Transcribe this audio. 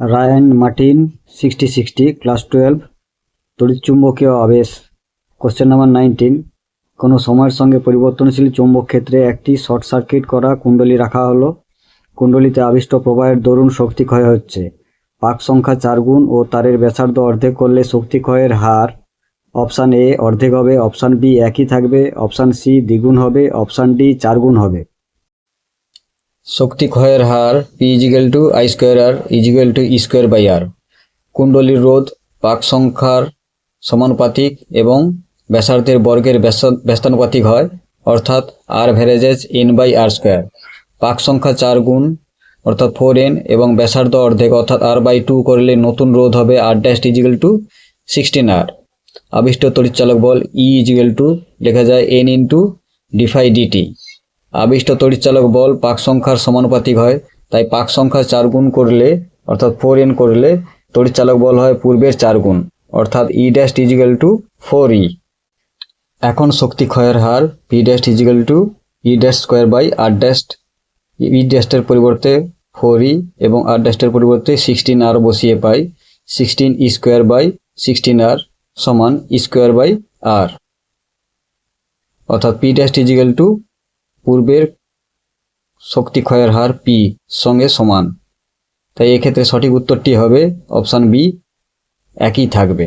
Ryan Martin sixty sixty class twelve তড়িৎচুম্বকীয় আবেশ। Question number nineteen কোনো সময়ের সঙ্গে পরিবর্তনশীল চৌম্বক ক্ষেত্রে একটি শর্ট সার্কিট করা কুণ্ডলী রাখা হলো। কুণ্ডলীতে আবিষ্ট প্রবাহের দরুন শক্তি ক্ষয় হচ্ছে। পাক সংখ্যা চার গুণ ও তারের ব্যাসার্ধ অর্ধেক করলে শক্তি ক্ষয়ের হার অপশান এ অর্ধেক হবে, অপশান বি একই থাকবে, অপশান সি দ্বিগুণ হবে, অপশান ডি চার গুণ হবে। শক্তি ক্ষয়ের হার P equal to I square R equal to E square by R কুণ্ডলীর রোধ, পাক সংখ্যার সমানুপাতিক এবং ব্যাসার্ধের বর্গের ব্যাসা- ব্যস্তানুপাতিক হয়, অর্থাৎ R varies N by R square পাক সংখ্যা চার গুণ, অর্থাৎ ফোর এন এবং ব্যাসার্ধ অর্ধেক, অর্থাৎ আর বাই টু করলে নতুন রোধ হবে R dash equal to sixteen R আবিষ্ট তড়িৎচালক বল ই ইজিক্যাল টু লেখা যায় N into d phi dt আবিষ্ট তড়িৎচালক বল পাক সংখ্যার সমানুপাতিক হয়, তাই পাক সংখ্যা চার গুণ করলে, অর্থাৎ ফোর এন করলে তড়িৎচালক বল হয় পূর্বের চার গুণ, অর্থাৎ E dash equal to four E এখন শক্তি ক্ষয়ের হার P dash equal to E dash square by R dash E ড্যাশের পরিবর্তে ফোর ই এবং আর ড্যাশের পরিবর্তে সিক্সটিন আর বসিয়ে পাই sixteen E square by sixteen R সমান স্কোয়ার বাই আর অর্থাৎ পি ড্যাশ ইজিক্যাল টু পূর্বের শক্তি ক্ষয়ের হার পি সঙ্গে সমান। তাই এক্ষেত্রে সঠিক উত্তরটি হবে অপশান বি, একই থাকবে।